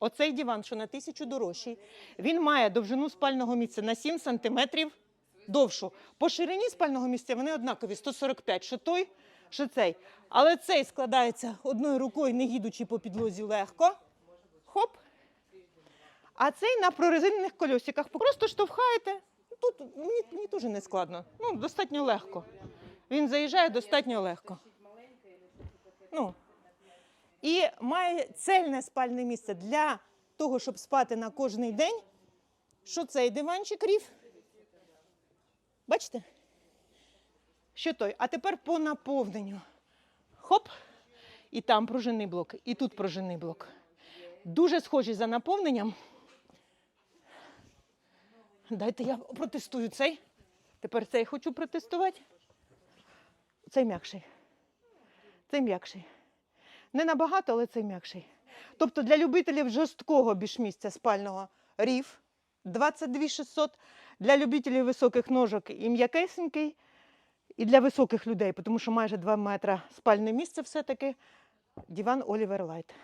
Оцей диван, що на тисячу дорожчий, він має довжину спального місця на 7 сантиметрів довшу. По ширині спального місця вони однакові 145, що той, що цей. Але цей складається одною рукою, не їдучи по підлозі легко. Хоп. А цей на прорезинених кольосиках. Просто штовхаєте. Тут мені, мені дуже не складно. Ну, достатньо легко. Він заїжджає достатньо легко. Ну. І має цельне спальне місце для того, щоб спати на кожний день. Що цей диванчик рів? Бачите? Що той? А тепер по наповненню. Хоп. І там пружинний блок, і тут пружинний блок. Дуже схожі за наповненням. Дайте я протестую цей. Тепер цей хочу протестувати. Цей м'якший. Цей м'якший. Не набагато, але цей м'якший. Тобто для любителів жорсткого більш місця спального рів 22 600, для любителів високих ножок і м'якесенький, і для високих людей, тому що майже 2 метри спальне місце все-таки диван Олівер Лайт.